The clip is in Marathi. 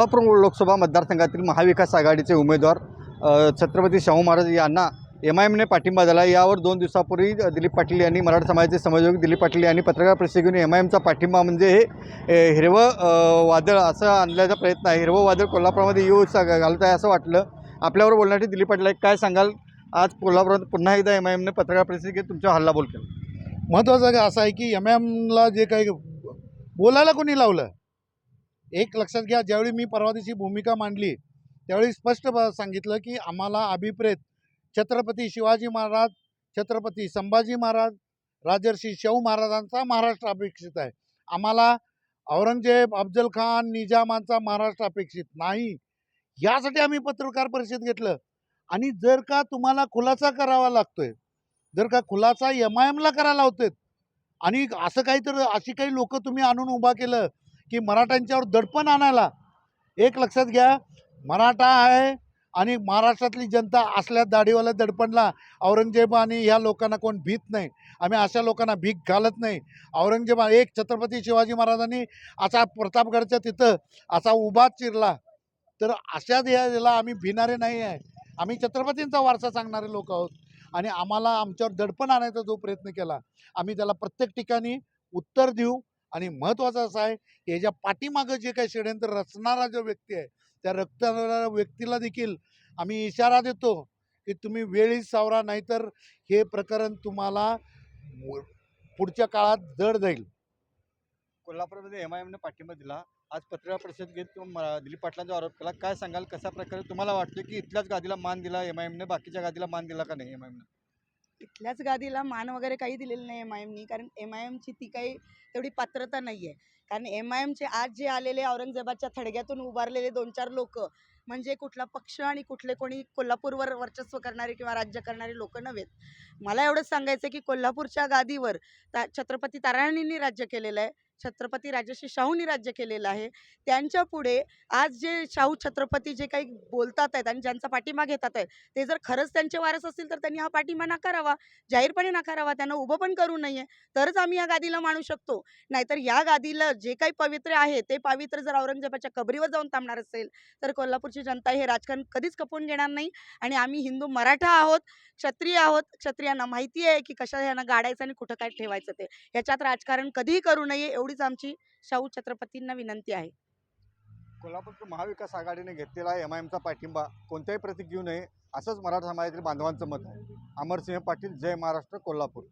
कोल्हापूर लोकसभा मतदारसंघातील महाविकास आघाडीचे उमेदवार छत्रपती शाहू महाराज यांना एम आय एमने पाठिंबा दिला. यावर दोन दिवसापूर्वी दिलीप पाटील यांनी मराठा समाजाचे समन्वयक दिलीप पाटील यांनी पत्रकार परिषद घेऊन एम आय एमचा पाठिंबा म्हणजे हे हिरवं वादळ असं आणल्याचा प्रयत्न आहे. हिरवं वादळ कोल्हापूरमध्ये येऊ घालत आहे असं वाटलं. आपल्यावर बोलण्यासाठी दिलीप पाटील काय सांगाल? आज कोल्हापुरात पुन्हा एकदा एम आय एमने पत्रकार परिषद घेत तुमच्या हल्लाबोल केला. महत्त्वाचं असं आहे की एम आय एमला जे काही बोलायला कोणी लावलं एक लक्षात घ्या ज्यावेळी मी परवा दिवशी भूमिका मांडली त्यावेळी स्पष्ट सांगितलं की आम्हाला अभिप्रेत छत्रपती शिवाजी महाराज छत्रपती संभाजी महाराज राजर्षी शाहू महाराजांचा महाराष्ट्र अपेक्षित आहे. आम्हाला औरंगजेब अफजल खान निजामांचा महाराष्ट्र अपेक्षित नाही. यासाठी आम्ही पत्रकार परिषद घेतलं. आणि जर का तुम्हाला खुलासा करावा लागतोय जर का खुलासा एम आय एमला करायला होते आणि असं काहीतरी अशी काही लोक तुम्ही आणून उभा केलं की मराठ्यांच्यावर दडपण आणायला. एक लक्षात घ्या मराठा आहे आणि महाराष्ट्रातली जनता असल्या दाढीवाल्या दडपणला औरंगजेब आणि ह्या लोकांना कोण भीत नाही. आम्ही अशा लोकांना भीक घालत नाही. औरंगजेब एक छत्रपती शिवाजी महाराजांनी असा प्रतापगडच्या तिथं असा उभा चिरला. तर अशा याला आम्ही भिणारे नाही आहे. आम्ही छत्रपतींचा वारसा सांगणारे लोक आहोत. आणि आम्हाला आमच्यावर दडपण आणायचा जो प्रयत्न केला आम्ही त्याला प्रत्येक ठिकाणी उत्तर देऊ. आणि महत्त्वाचं असं आहे की ह्याच्या पाठीमागं जे काही षडयंत्र रचणारा जो व्यक्ती आहे त्या रक्तणाऱ्या व्यक्तीला देखील आम्ही इशारा देतो की तुम्ही वेळीच सावरा नाहीतर हे प्रकरण तुम्हाला पुढच्या काळात जड जाईल. कोल्हापूरमध्ये एम आय एमने पाठिंबा दिला. आज पत्रकार परिषद घेत तुम्ही दिलीप पाटलांचा आरोप केला. काय सांगाल? कशा प्रकारे तुम्हाला वाटतं की इथल्याच गादीला मान दिला एम आय एमने बाकीच्या गादीला मान दिला का नाही एम आय एमने इथल्याच गादीला मान वगैरे काही दिलेलं नाही एम आय एमनी कारण एम आय एमची ती काही तेवढी पात्रता नाही आहे कारण एम आय एमचे आज जे आलेले औरंगजेबाच्या थडग्यातून उभारलेले दोन चार लोक म्हणजे कुठला पक्ष आणि कुठले कोणी कोल्हापूरवर वर्चस्व करणारे किंवा राज्य करणारे लोक नव्हेत. मला एवढंच सांगायचं आहे की कोल्हापूरच्या गादीवर ता छत्रपती तारायणींनी राज्य केलेलं आहे. छत्रपती राजर्षी शाहूंनी राज्य केलेलं आहे. त्यांच्या पुढे आज जे शाहू छत्रपती जे काही बोलतात आहेत आणि ज्यांचा पाठिंबा घेतात आहेत ते जर खरंच त्यांचे वारस असतील तर त्यांनी हा पाठिंबा नाकारावा जाहीरपणे नाकारावा त्यांना उभं पण करू नये. तरच आम्ही या गादीला मानू शकतो. नाहीतर या गादीला जे काही पवित्र आहे ते पवित्र जर औरंगजेबाच्या कबरीवर जाऊन थांबणार असेल तर कोल्हापूरची जनता हे राजकारण कधीच खपवून घेणार नाही. आणि आम्ही हिंदू मराठा आहोत क्षत्रिय आहोत क्षत्रियांना माहिती आहे की कशा ह्यांना गाडायचं आणि कुठं काय ठेवायचं ते. याच्यात राजकारण कधीही करू नये एवढीच आमची शाहू छत्रपतींना विनंती आहे. कोल्हापूरचं महाविकास आघाडीने घेतलेला एम आय एमचा पाठिंबा कोणत्याही प्रतीक घेऊ नये असंच मराठा समाजातील बांधवांचं मत आहे. अमरसिंह पाटील जय महाराष्ट्र कोल्हापूर.